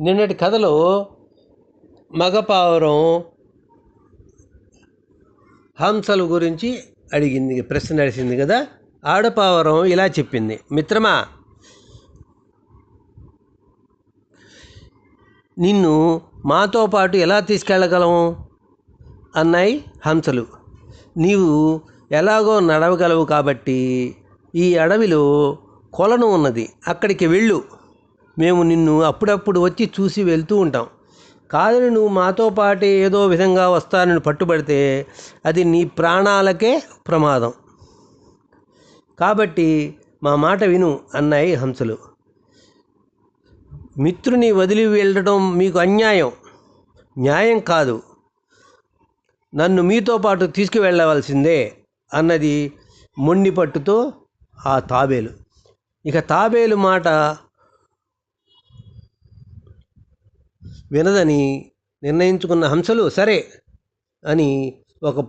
నిన్నటి కథలో మగపావురం హంసల గురించి అడిగింది ప్రశ్న నడిచింది కదా? ఆడపావురం ఇలా చెప్పింది. మిత్రమా నిన్ను మాతో పాటు ఎలా తీసుకెళ్ళగలము అన్నాయి హంసలు. నీవు ఎలాగో నడవగలవు కాబట్టి ఈ అడవిలో కొలను ఉన్నది. అక్కడికి వెళ్ళు. మేము నిన్ను అప్పుడప్పుడు వచ్చి చూసి వెళ్తూ ఉంటాం. కాదని నువ్వు మాతో పాటే ఏదో విధంగా వస్తానని పట్టుబడితే అది నీ ప్రాణాలకే ప్రమాదం. కాబట్టి మా మాట విను అన్నాయి హంసలు. మిత్రుని వదిలి వెళ్ళడం మీకు అన్యాయం. న్యాయం కాదు. నన్ను మీతో పాటు తీసుకువెళ్ళవలసిందే అన్నది మొండిపట్టుతో ఆ తాబేలు. ఇక తాబేలు మాట వినదని నిర్ణయించుకున్న హంసలు సరే అని ఒక